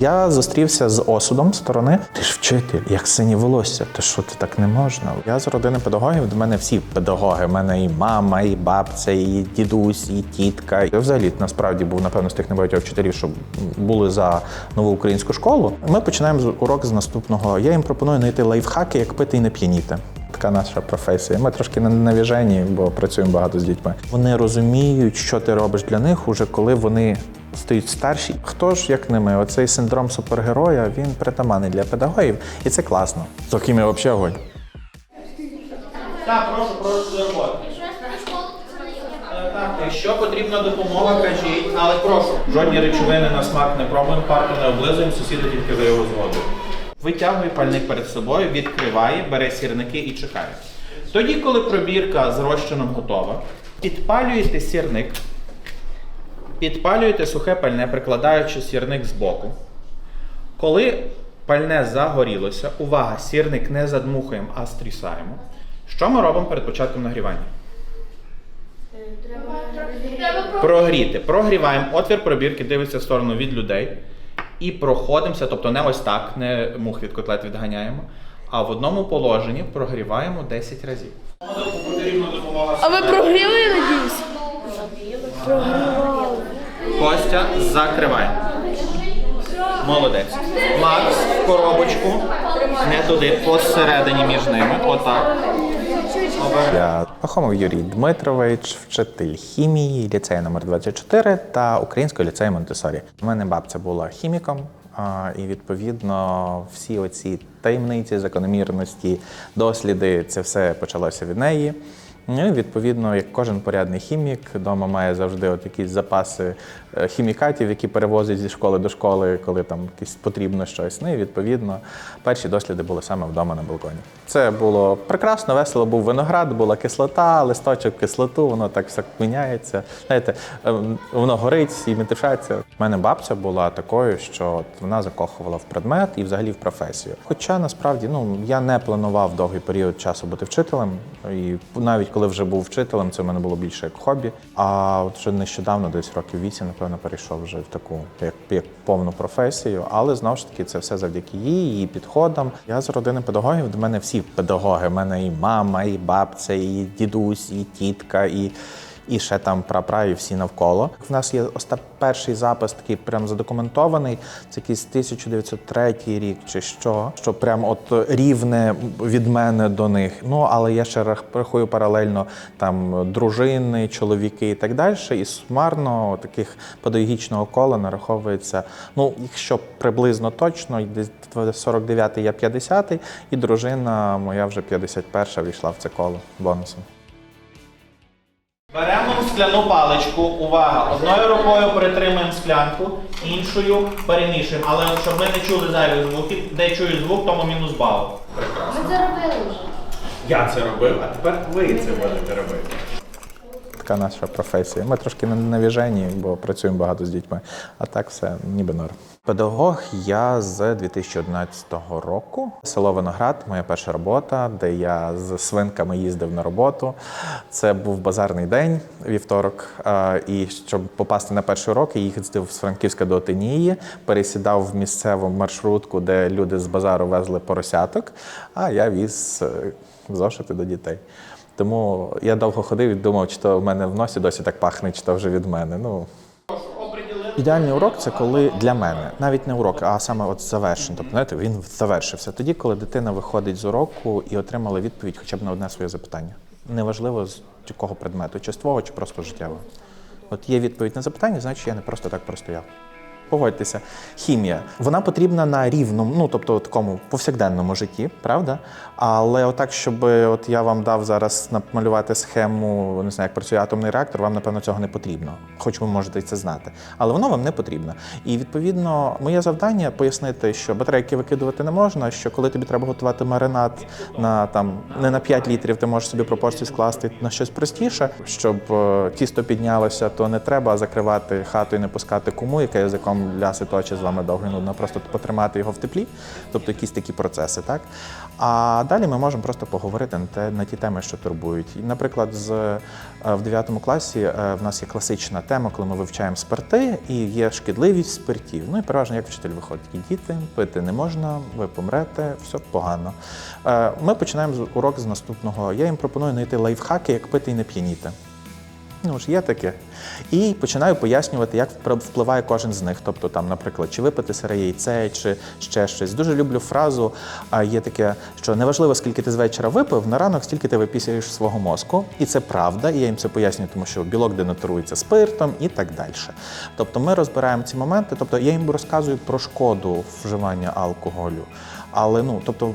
Я зустрівся з осудом сторони. Ти ж вчитель, як сині волосся. Ти що ти так не можна? Я з родини педагогів. До мене всі педагоги. У мене і мама, і бабця, і дідусь, і тітка. Я взагалі насправді був напевно з тих небагатьох вчителів, що були за нову українську школу. Ми починаємо урок з наступного. Я їм пропоную знайти лайфхаки, як пити і не п'яніти. Така наша професія. Ми трошки на навіжені, бо працюємо багато з дітьми. Вони розуміють, що ти робиш для них, уже коли вони стають старші. Хто ж як не ми? Оцей синдром супергероя він притаманний для педагогів, і це класно. З хімія взагалі огонь. Так, прошу, прошу до роботи. Якщо потрібна допомога, кажіть, але прошу. Жодні речовини на смак не пробуємо, парту не облизуємо, сусіда тільки за його згодою. Витягує пальник перед собою, відкриває, бере сірники і чекає. Тоді, коли пробірка з розчином готова, підпалюєте сірник, підпалюєте сухе пальне, прикладаючи сірник з боку. Коли пальне загорілося, увага, сірник не задмухуємо, а стрісаємо. Що ми робимо перед початком нагрівання? Прогріти. Прогріваємо отвір пробірки, дивиться в сторону від людей. І проходимося, тобто не ось так, не мух від котлет відганяємо, а в одному положенні прогріваємо 10 разів. А ви прогріли, я надіюсь? Костя закриває. Молодець. Макс, коробочку. Не туди, посередині між ними. Отак. Я Пахомов Юрій Дмитрович, вчитель хімії, ліцею номер 24 та українського ліцею Монтесорі. У мене бабця була хіміком, і відповідно всі оці таємниці, закономірності, досліди, це все почалося від неї. Ну, відповідно, як кожен порядний хімік, вдома має завжди от якісь запаси е, хімікатів, які перевозять зі школи до школи, коли там якесь потрібно щось. Ну і відповідно перші досліди були саме вдома на балконі. Це було прекрасно, весело. Був виноград, була кислота, листочок, кислоту, воно так все міняється. Знаєте, ем, воно горить і метишається. У мене бабця була такою, що вона закохувала в предмет і взагалі в професію. Хоча насправді ну я не планував довгий період часу бути вчителем, і навіть коли вже був вчителем, це в мене було більше як хобі. А от вже нещодавно, десь років вісім, напевно, перейшов вже в таку як, як повну професію. Але знову ж таки, це все завдяки їй, її підходам. Я з родини педагогів. До мене всі педагоги. У мене і мама, і бабця, і дідусь, і тітка, і. І ще там прапра, і всі навколо. В нас є оста перший запис, такий прям задокументований. Це якийсь 1903 рік чи що, що прям от рівне від мене до них. Ну але я ще рах- рахую паралельно там дружини, чоловіки і так далі. І сумарно таких педагогічного кола нараховується. Ну, якщо приблизно точно, десь 49-й, я 50-й, і дружина моя вже 51-ша війшла в це коло бонусом. Беремо скляну паличку. Увага! Одною рукою притримуємо склянку, іншою перемішуємо. Але щоб ми не чули зайвих звуків, де чую звук, тому мінус бал. Прекрасно. Ми це робили вже. Я це робив, а тепер ви це будете робити. Така наша професія. Ми трошки на навіжені, бо працюємо багато з дітьми. А так все ніби норм. Педагог я з 2011 року. Село Виноград, моя перша робота, де я з свинками їздив на роботу. Це був базарний день, вівторок. І щоб попасти на перший урок, я їздив з Франківська до Отинії, пересідав в місцеву маршрутку, де люди з базару везли поросяток, а я віз е, зошити до дітей. Тому я довго ходив і думав, чи то в мене в носі досі так пахне, чи то вже від мене. Ну ідеальний урок це коли для мене навіть не урок, а саме от завершення. Тобто, знаєте, він завершився. Тоді, коли дитина виходить з уроку і отримала відповідь хоча б на одне своє запитання. Неважливо з якого предмету, чи ствого, чи просто життєвого. От є відповідь на запитання, значить я не просто так простояв. Погодьтеся, хімія вона потрібна на рівному, ну тобто такому повсякденному житті, правда? Але отак, щоб от я вам дав зараз намалювати схему, не знаю, як працює атомний реактор, вам напевно цього не потрібно, хоч ви можете це знати. Але воно вам не потрібно. І відповідно, моє завдання пояснити, що батарейки викидувати не можна. Що коли тобі треба готувати маринад на там не на 5 літрів, ти можеш собі пропорцію скласти на щось простіше, щоб е, тісто піднялося, то не треба закривати хату і не пускати куму, яка язиком хіміком ляси точі з вами довго нудно, просто потримати його в теплі, тобто якісь такі процеси, так? А далі ми можемо просто поговорити на, те, на ті теми, що турбують. І, наприклад, з, е, в 9 класі е, в нас є класична тема, коли ми вивчаємо спирти, і є шкідливість спиртів. Ну і переважно як вчитель виходить, такі діти, пити не можна, ви помрете, все погано. Е, Ми починаємо урок з наступного. Я їм пропоную знайти лайфхаки, як пити і не п'яніти. Ну ж є таке. І починаю пояснювати, як впливає кожен з них. Тобто, там, наприклад, чи випити сире яйце, чи ще щось. Дуже люблю фразу. А є таке, що неважливо, скільки ти з вечора випив, на ранок стільки ти випісяєш свого мозку. І це правда. І я їм це пояснюю, тому що білок денатурується спиртом і так далі. Тобто, ми розбираємо ці моменти. Тобто, я їм розказую про шкоду вживання алкоголю. Але ну, тобто,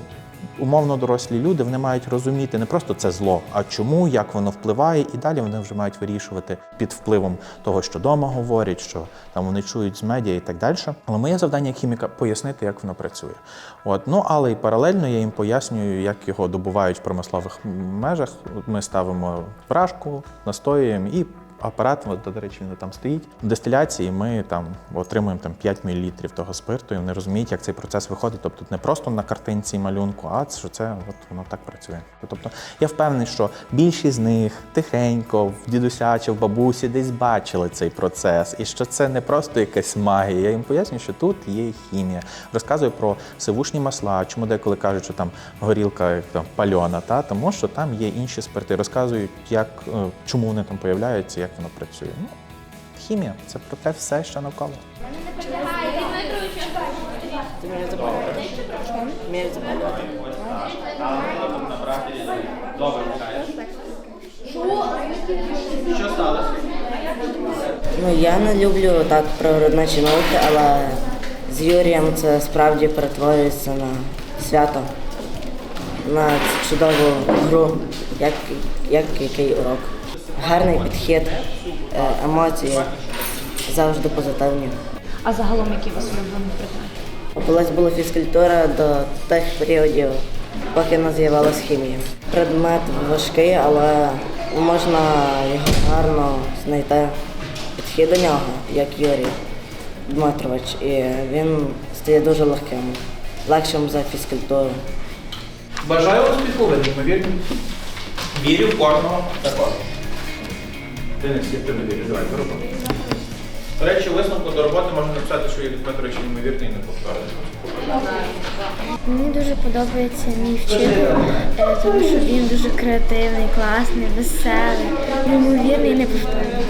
умовно дорослі люди вони мають розуміти не просто це зло, а чому, як воно впливає, і далі вони вже мають вирішувати під впливом того, що вдома говорять, що там вони чують з медіа і так далі. Але моє завдання як хіміка пояснити, як воно працює. От ну але і паралельно я їм пояснюю, як його добувають в промислових межах. Ми ставимо брашку, настоюємо і. Апарат, от, до речі, він там стоїть. В дистиляції ми там отримуємо там 5 мл того спирту, і вони розуміють, як цей процес виходить. Тобто не просто на картинці малюнку, а що це от воно так працює. Тобто я впевнений, що більшість з них тихенько, в дідуся чи в бабусі десь бачили цей процес, і що це не просто якась магія. Я їм пояснюю, що тут є хімія. Розказую про сивушні масла, чому деколи кажуть, що там горілка там пальона, та тому що там є інші спирти. Розказують, як е, чому вони там появляються, як воно працює. Ну, хімія це про те все, що навколо. Вміють запалювати. Добре, Що сталося? Ну, я не люблю так природничі науки, але з Юрієм це справді перетворюється на свято, на чудову гру, як, як який урок. Гарний підхід, е, емоції завжди позитивні. А загалом які у вас улюблені предмети? Колись була фізкультура до тих періодів, поки не з'явилась хімія. Предмет важкий, але можна його гарно знайти підхід до нього, як Юрій Дмитрович, і він стає дуже легким, легшим за фізкультуру. Бажаю успіху, ви неймовірні. Вірю в кожного також. Денис, вірю. Давай, до роботи. До речі, висновку до роботи можна написати, що Юрій Дмитрович неймовірний і не повторює. Мені дуже подобається мій вчитель, е, тому що він дуже креативний, класний, веселий, неймовірний і неповторний.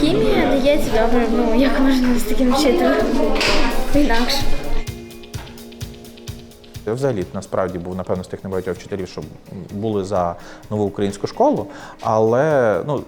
Хімія дається добре, ну як можна з таким вчителем інакше. Я взагалі насправді був напевно з тих небагатьох вчителів, що були за нову українську школу, але ну.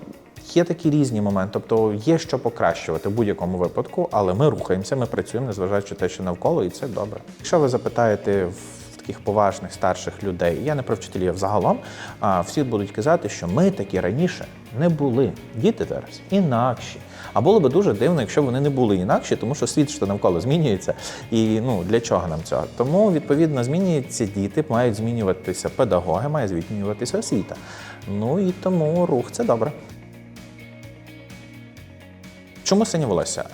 Є такі різні моменти, тобто є що покращувати в будь-якому випадку, але ми рухаємося, ми працюємо, незважаючи на те, що навколо, і це добре. Якщо ви запитаєте в таких поважних старших людей, я не про вчителів взагалом, а всі будуть казати, що ми такі раніше не були. Діти зараз інакші. А було би дуже дивно, якщо вони не були інакші, тому що світ що навколо змінюється. І ну для чого нам цього? Тому відповідно змінюються діти, мають змінюватися педагоги, має змінюватися освіта. Ну і тому рух це добре. Чому синє волосся?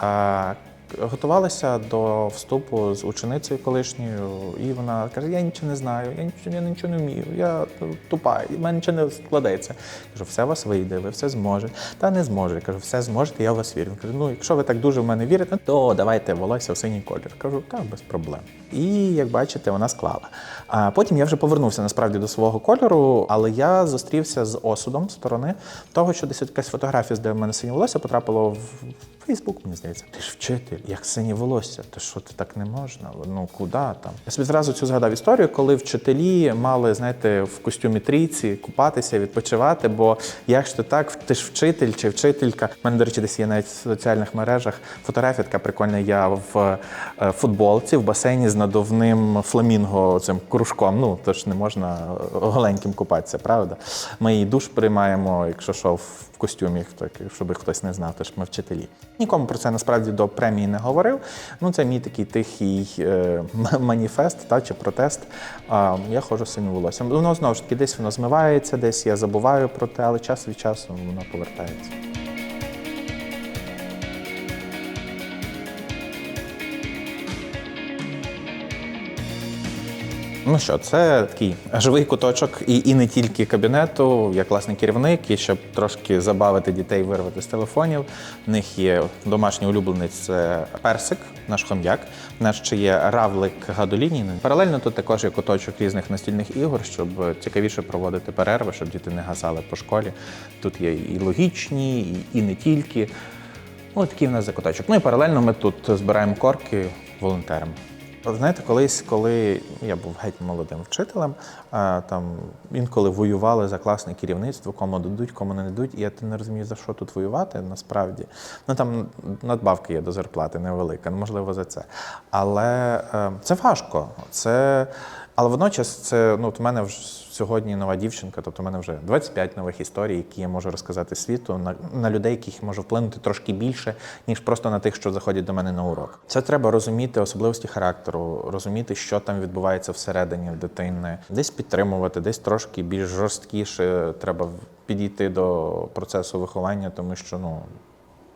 Готувалася до вступу з ученицею колишньою, і вона каже: Я нічого не знаю, я нічого, я нічого не вмію, я тупа, і в мене нічого не складеться. Кажу, все у вас вийде, ви все зможете. Та не зможете. Кажу, все зможете, я в вас вірю. Каже, ну якщо ви так дуже в мене вірите, то давайте волосся в синій колір. Кажу, так, без проблем. І як бачите, вона склала. А потім я вже повернувся насправді до свого кольору, але я зустрівся з осудом сторони того, що десь якась фотографія, де в мене синє волосся, потрапило в Фейсбук, мені здається. Ти ж вчитель, як синє волосся, то що ти так не можна? Ну куди там? Я собі зразу цю згадав історію, коли вчителі мали, знаєте, в костюмі трійці купатися, відпочивати. Бо як ж то так, ти ж вчитель чи вчителька. У мене, до речі, десь є навіть в соціальних мережах фотографія така прикольна. Я в е, футболці в басейні з надувним фламінго цим кружком. Ну то ж не можна голеньким купатися, правда? Ми і душ приймаємо, якщо що, в костюмі, так, щоб хтось не знав, теж ми вчителі. Нікому про це насправді до премії не говорив. Ну, це мій такий тихий е, маніфест та, чи протест. А, я ходжу з синім волоссям. Воно знову ж таки десь воно змивається, десь я забуваю про те, але час від часу воно повертається. Ну що, це такий живий куточок, і, і не тільки кабінету, я класний керівник, і щоб трошки забавити дітей, вирвати з телефонів. В них є домашній улюбленець це персик, наш хом'як. У нас ще є равлик гадоліній. Паралельно тут також є куточок різних настільних ігор, щоб цікавіше проводити перерви, щоб діти не гасали по школі. Тут є і логічні, і, і не тільки. Ну, такий в нас закуточок. Ну і паралельно ми тут збираємо корки волонтерами. Знаєте, колись, коли я був геть молодим вчителем, там інколи воювали за класне керівництво, кому дадуть, кому не дадуть. І я не розумію, за що тут воювати насправді. Ну там надбавки є до зарплати невелика, ну, можливо, за це. Але е, це важко. Це... Але водночас це ну, от в мене вже сьогодні нова дівчинка, тобто в мене вже 25 нових історій, які я можу розказати світу на, на людей, яких можу вплинути трошки більше, ніж просто на тих, що заходять до мене на урок. Це треба розуміти особливості характеру, розуміти, що там відбувається всередині дитини, десь підтримувати, десь трошки більш жорсткіше треба підійти до процесу виховання, тому що ну.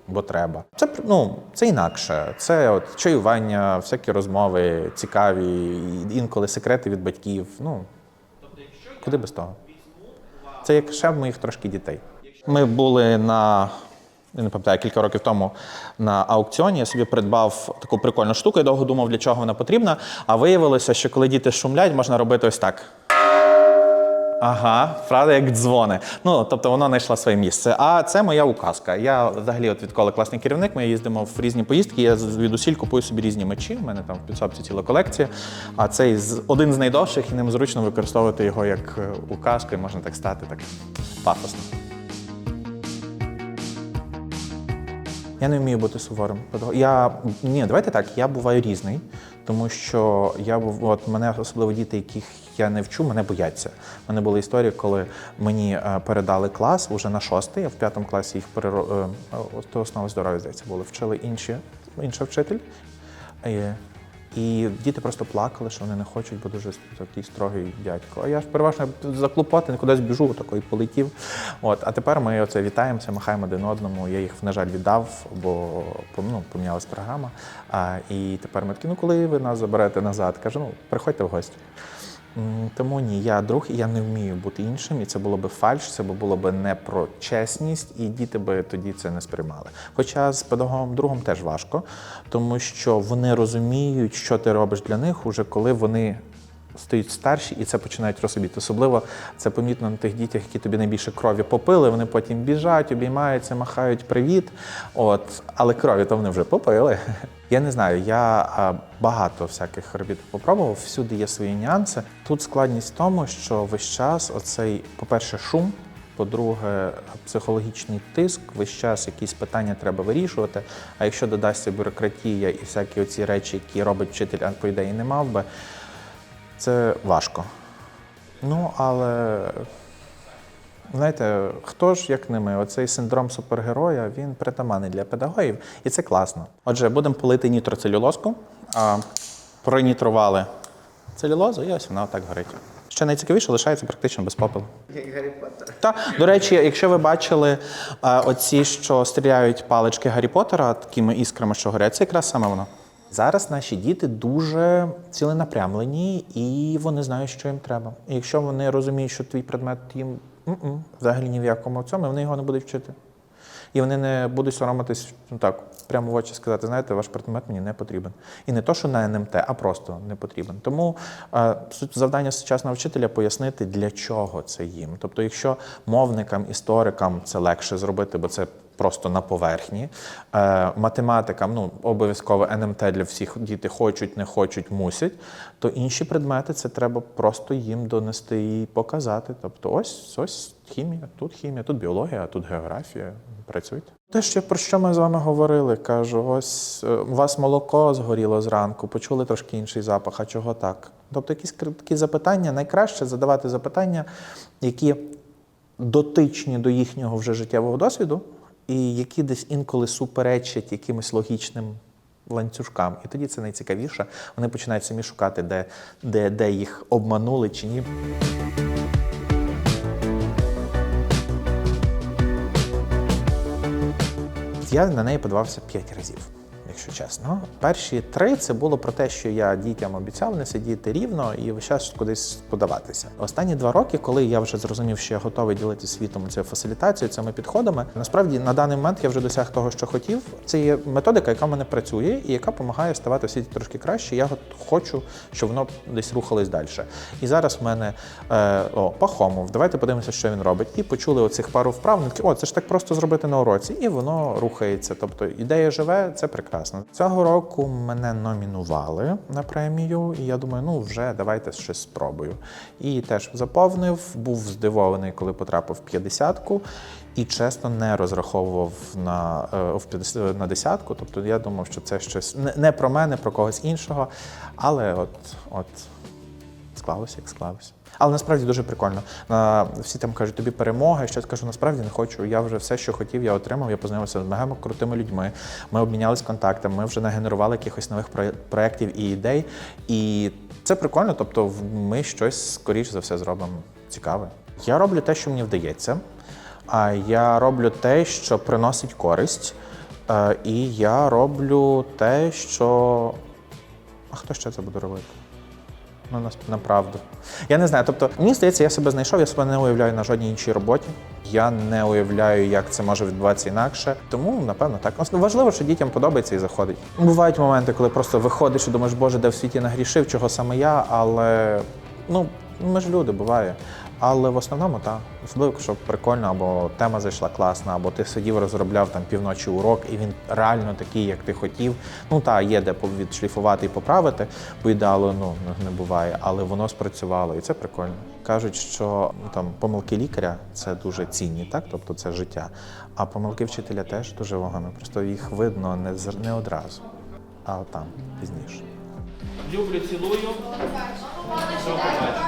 Бо треба. Це ну це інакше. Це от чаювання, всякі розмови, цікаві, інколи секрети від батьків. Ну куди без того? Це як ще в моїх трошки дітей. Ми були на. Не пам'ятаю, кілька років тому на аукціоні я собі придбав таку прикольну штуку. Я довго думав, для чого вона потрібна. А виявилося, що коли діти шумлять, можна робити ось так. Ага, правда, як дзвони. Ну, тобто воно знайшло своє місце. А це моя указка. Я взагалі, от відколи класний керівник, ми їздимо в різні поїздки. Я звідусіль купую собі різні мечі. У мене там в підсобці ціла колекція. А цей один з найдовших, і ним зручно використовувати його як е, указку, і можна так стати так пафосно. Я не вмію бути суворим. Я ні, давайте так. Я буваю різний, тому що я був от мене особливо діти, яких я не вчу, мене бояться. У мене були історії, коли мені е, передали клас уже на шостий, а в п'ятому класі їх переро... е, е, то основи здоров'я здається були. Вчили інші, інша вчитель. І діти просто плакали, що вони не хочуть, бо дуже такий строгий дядько. А я ж переважно заклопотаний, кудись біжу, такий полетів. От, а тепер ми оце вітаємося, махаємо один одному. Я їх, на жаль, віддав, бо ну, помінялась програма. А, і тепер ми такі, ну коли ви нас заберете назад? Кажу, ну приходьте в гості. Тому ні, я друг, і я не вмію бути іншим, і це було би фальш, це було би не про чесність, і діти би тоді це не сприймали. Хоча з педагогом другом теж важко, тому що вони розуміють, що ти робиш для них, уже коли вони стають старші і це починають розуміти. Особливо це помітно на тих дітях, які тобі найбільше крові попили. Вони потім біжать, обіймаються, махають привіт. От, але крові то вони вже попили. Я не знаю, я багато всяких робіт попробував, всюди є свої нюанси. Тут складність в тому, що весь час оцей, по-перше, шум. По-друге, психологічний тиск, весь час якісь питання треба вирішувати. А якщо додасться бюрократія і всякі оці речі, які робить вчитель, а по ідеї не мав би, це важко. Ну, але знаєте, хто ж як не ми? Оцей синдром супергероя він притаманний для педагогів, і це класно. Отже, будемо полити нітроцелюлозку. А, пронітрували целюлозу, і ось вона отак горить. Ще найцікавіше лишається практично без попелу. Як Гаррі Поттер. Так, до речі, якщо ви бачили оці, що стріляють палички Гаррі Поттера такими іскрами, що горять, це якраз саме воно. Зараз наші діти дуже ціленапрямлені і вони знають, що їм треба. І якщо вони розуміють, що твій предмет їм м-м, взагалі ні в якому цьому, вони його не будуть вчити. І вони не будуть соромитись ну так, прямо в очі сказати, знаєте, ваш предмет мені не потрібен. І не то, що на НМТ, а просто не потрібен. Тому е, завдання сучасного вчителя пояснити, для чого це їм. Тобто, якщо мовникам, історикам це легше зробити, бо це просто на поверхні. Е, математикам, ну, обов'язково НМТ для всіх діти хочуть, не хочуть, мусять, то інші предмети це треба просто їм донести і показати. Тобто, ось ось хімія, тут хімія, тут біологія, тут географія. Працюйте. Те, ще про що ми з вами говорили, кажу, ось е, у вас молоко згоріло зранку, почули трошки інший запах, а чого так? Тобто, якісь такі запитання, найкраще задавати запитання, які дотичні до їхнього вже життєвого досвіду, і які десь інколи суперечать якимось логічним ланцюжкам. І тоді це найцікавіше. Вони починають самі шукати, де, де, де їх обманули чи ні. Я на неї подавався п'ять разів, якщо чесно. Перші три це було про те, що я дітям обіцяв не сидіти рівно і весь час кудись подаватися. Останні два роки, коли я вже зрозумів, що я готовий ділитися світом цією фасилітацією, цими підходами, насправді на даний момент я вже досяг того, що хотів. Це є методика, яка в мене працює і яка допомагає ставати в світі трошки краще. Я хочу, щоб воно десь рухалось далі. І зараз в мене е, о, Пахомов, давайте подивимося, що він робить. І почули оцих пару вправ. О, це ж так просто зробити на уроці, і воно рухається. Тобто ідея живе, це прекрасно. Цього року мене номінували на премію, і я думаю, ну вже давайте щось спробую. І теж заповнив, був здивований, коли потрапив в п'ятдесятку. І чесно не розраховував на, е, в на десятку. Тобто я думав, що це щось не про мене, про когось іншого. Але от, от склалося, як склалося. Але насправді дуже прикольно. Всі там кажуть, тобі перемога. Я щось кажу, насправді не хочу. Я вже все, що хотів, я отримав. Я познайомився з мега крутими людьми. Ми обмінялись контактами. Ми вже нагенерували якихось нових проєктів і ідей. І це прикольно. Тобто, ми щось скоріш за все зробимо цікаве. Я роблю те, що мені вдається. А я роблю те, що приносить користь. Е, І я роблю те, що. А хто ще це буде робити? Ну, направду. Я не знаю. Тобто, мені здається, я себе знайшов, я себе не уявляю на жодній іншій роботі. Я не уявляю, як це може відбуватися інакше. Тому, напевно, так. Важливо, що дітям подобається і заходить. Бувають моменти, коли просто виходиш і думаєш, боже, де в світі нагрішив, чого саме я, але ну, ми ж люди, буває. Але в основному так. Особливо, якщо прикольно, або тема зайшла класна, або ти сидів, розробляв там півночі урок, і він реально такий, як ти хотів. Ну так, є де відшліфувати і поправити, по ідеалу ну не буває, але воно спрацювало, і це прикольно. Кажуть, що ну, там помилки лікаря це дуже цінні, так? Тобто це життя. А помилки вчителя теж дуже вагомі. Просто їх видно не не одразу, а там пізніше. Люблю, цілую. Все, побачимо.